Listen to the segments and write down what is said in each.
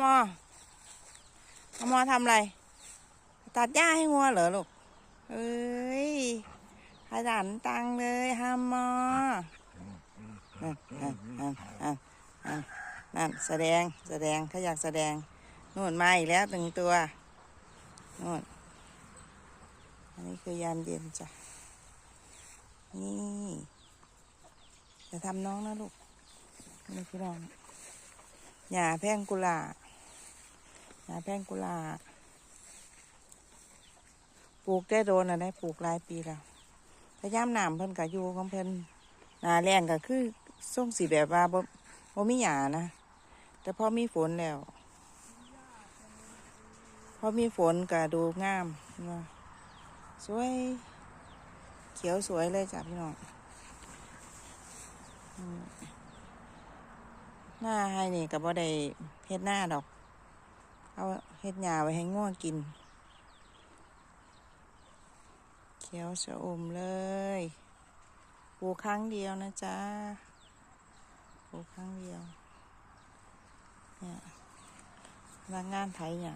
มออมอทำอะไร ตัดหญ้าให้งัวเหรอลูก เอ้ยขยันตังเลยฮามอนั่นแสดงแสดงเขาอยากแสดงนู่นมาอีกแล้วหนึ่งตัวนู่นอันนี้คือยามเย็นจ้ะ นี่จะทำน้องนะลูกนี่คือน้องหญ้าแพงกุหลาบ หญ้าแพงกุหลาบปลูกได้โดนอะได้ปลูกหลายปีแล้วพยายามหนามเพิ่นกะอยู่ของเพิ่นนาแรงก็คือส่งสีแบบว่าบ่บ่มีหญ้านะ แต่พอมีฝนแล้ว พอมีฝนก็ดูงามว่าสวยเขียวสวยเลยจ้ะพี่น้องหน้าให้นี่กับว่ได้เฮ็ดหน้าดอก เอาเฮ็ดหญ้าไว้ให้ง่วงกิน เขียวชะอมเลยปลูกครั้งเดียวนะจ๊ะปลูกครั้งเดียว เนี่ยพนักงานไถหญ้า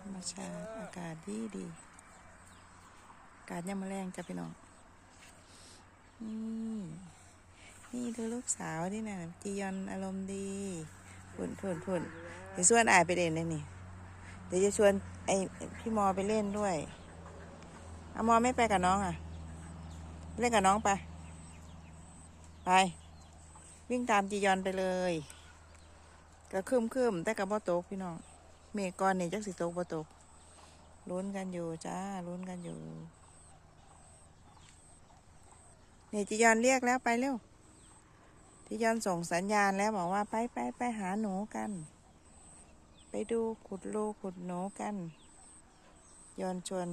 ธรรมชาติอากาศดีดีอากาศยามมะแรงจ้ะพี่น้องนี่ ดูลูกสาวที่นะจียอนอารมณ์ดีพุ่นพุ่นพุ่นเดี๋ยวชวนอายไปเล่นเลยนี่ เดี๋ยวจะชวนไอพี่มอไปเล่นด้วยอามอไม่ไปกับน้องอะ เล่นกับน้องไป ไป วิ่งตามจียอนไปเลยก็คืมคืมแต่กับบ่ตกพี่น้องเมฆก้อนนี่จักสิตกบ่ตกลุ้นกันอยู่จ้าลุ้นกันอยู่เนี่ยจิยอนเรียกแล้วไปเร็ว จิยอนส่งสัญญาณแล้วบอกว่าไปไปไปหาหนูกัน ไปดูขุดรูขุดหนูกันยอนชวน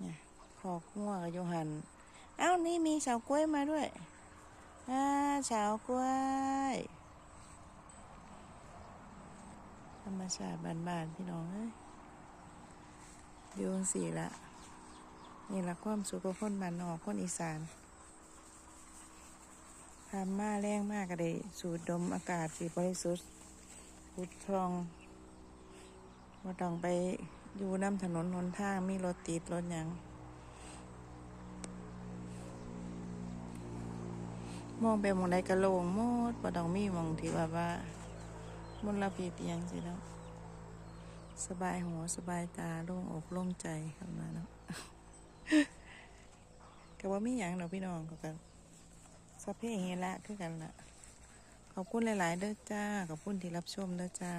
เนี่ยขอกง่วงกับโยหันเอ้านี่มีเฉากล้วยมาด้วยอ่าเฉากล้วยธรรมชาติบ้านๆพี่น้องเอ้ยอยู่จังสีละนี่ละความสุขของคนบ้านนอกคนอีสาน ทำมาแรงมากก็ได้สูดดมอากาศสีบริสุทธิ์พุททองว่าต้องไปอยู่น้ำถนนหนทางมีรถติดรถยังมองไปมองใดกระโลงมดว่าต้องมีมองที่ว่าว่ามลพิษยังสิเนาะสบายหัวสบายตาโล่งอกโล่งใจครับมาเนาะก็ว่ามีหยังดอกพี่น้องก็กัน สัพเพเหระคือกันละขอบคุณหลาย ๆ เด้อจ้า ขอบคุณที่รับชมเด้อจ้า